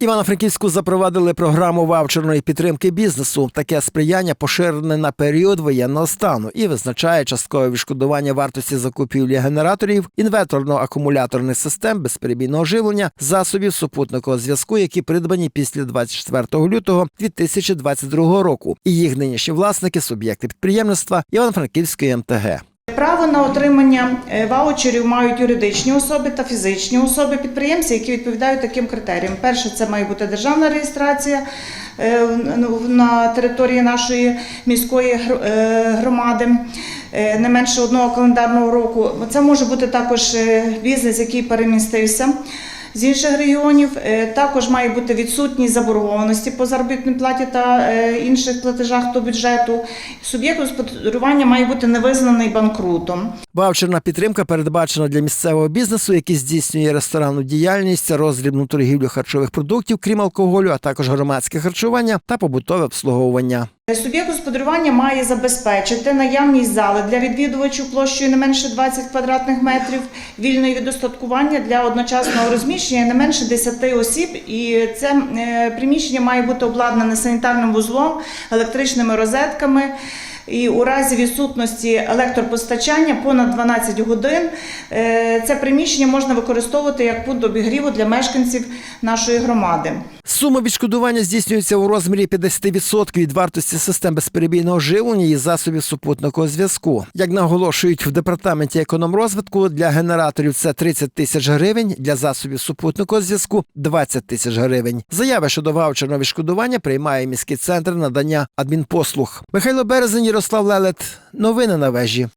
Івано-Франківську запровадили програму ваучерної підтримки бізнесу. Таке сприяння поширене на період воєнного стану і визначає часткове відшкодування вартості закупівлі генераторів, інверторно-акумуляторних систем безперебійного живлення, засобів супутникового зв'язку, які придбані після 24 лютого 2022 року. І їх нинішні власники суб'єкти підприємництва Івано-Франківської МТГ. Право на отримання е, ваучерів мають юридичні особи та фізичні особи підприємці, які відповідають таким критеріям. Перше, це має бути державна реєстрація е, ну, на території нашої міської е, громади. Не менше одного календарного року. Це може бути також бізнес, який перемістився з інших регіонів. Е, Також має бути відсутність заборгованості по заробітній платі та е, інших платежах до бюджету. Суб'єкт господарювання має бути невизнаний банкрутом. Ваучерна підтримка передбачена для місцевого бізнесу, який здійснює ресторанну діяльність, роздрібну торгівлю харчових продуктів, крім алкоголю, а також громадське харчування та побутове обслуговування. Суб'єкт господарювання має забезпечити наявність зали для відвідувачів площею не менше 20 квадратних метрів, вільної від остаткування для одночасного розміщення не менше 10 осіб. І це е, приміщення має бути обладнане санітарним вузлом, електричними розетками. І у разі відсутності електропостачання понад 12 годин е, це приміщення можна використовувати як пункт обігріву для мешканців нашої громади. Сума відшкодування здійснюється у розмірі 50% від вартості систем безперебійного живлення і засобів супутникового зв'язку. Як наголошують в департаменті економрозвитку, для генераторів це 30 тисяч гривень, для засобів супутникового зв'язку 20 тисяч гривень. Заяви щодо ваучерного відшкодування приймає міський центр надання адмінпослуг. Михайло Березень, Ярослав Лелет. Новини на вежі.